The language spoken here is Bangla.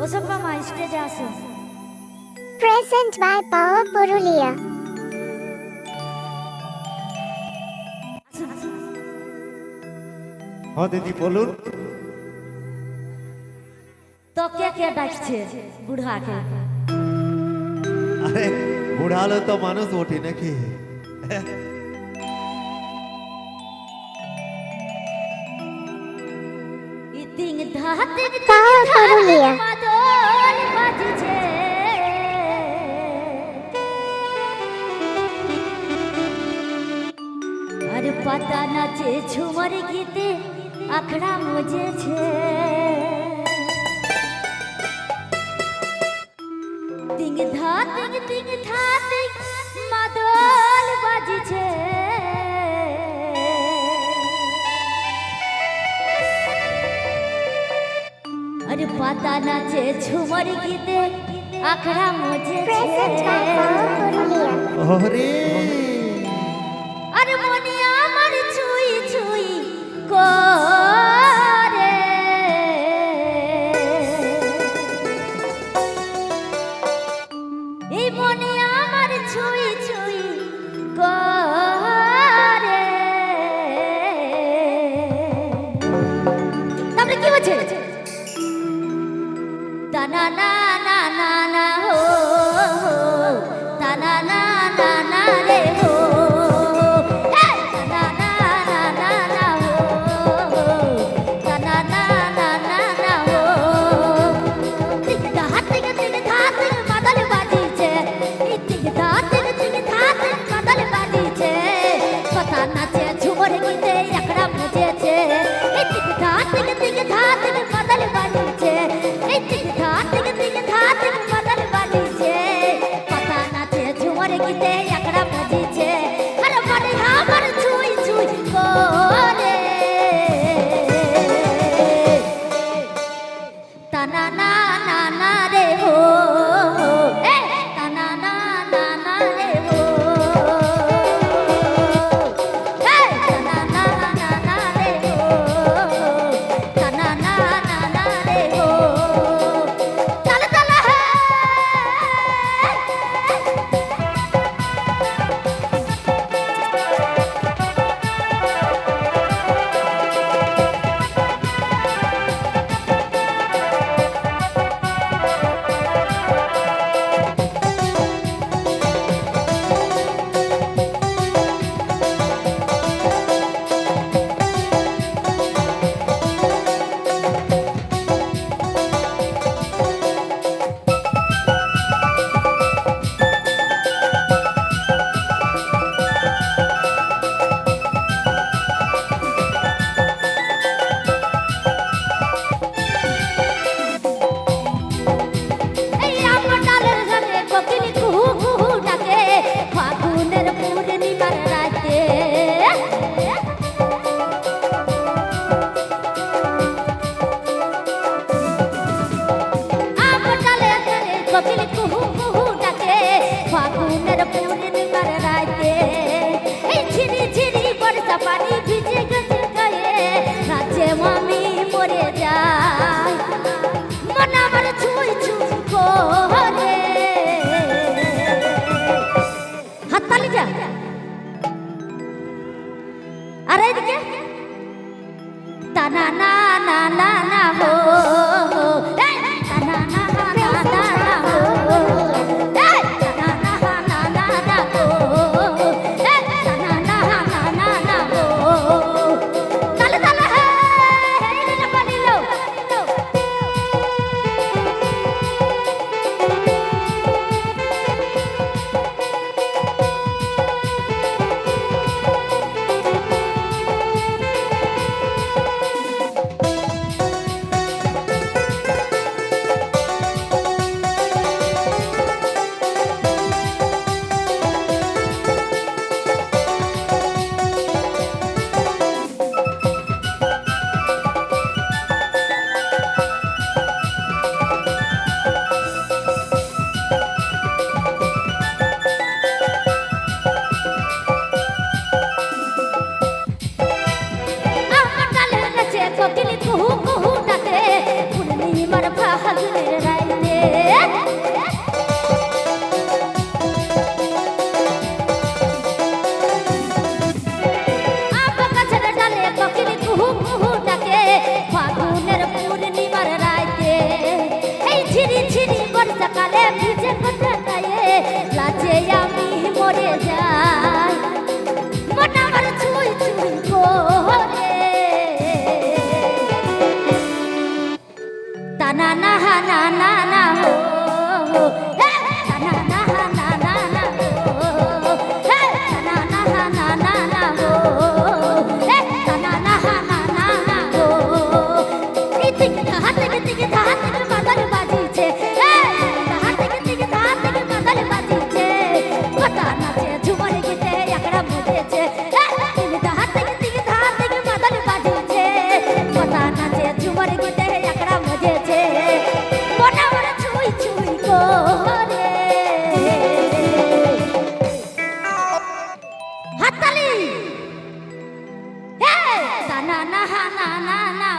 Present by Power Purulia. By power Purulia হ্যাঁ দিদি বলুন তো কে কে ডাকছে বুড়াকে আরে বুড়ালো তো মানুষ ওঠে নাকি ইতিং ধা তিং ধা આંખડા મોજે છે તિંગ ધા તિંગ તિંગ ધા તિંગ માદલ બાજી છે અરે પાતા નાચે ઝુમર ગીતે આંખડા મોજે છે ઓહરે না না রে। না না না না রে হো ঘুঘু ডাকে ফাগুনের পূর্ণিমার রাতে এই ঝিরি ঝিরি বর্ষা পানি না না না হো হো Take it, take it, take it. na na na na na na.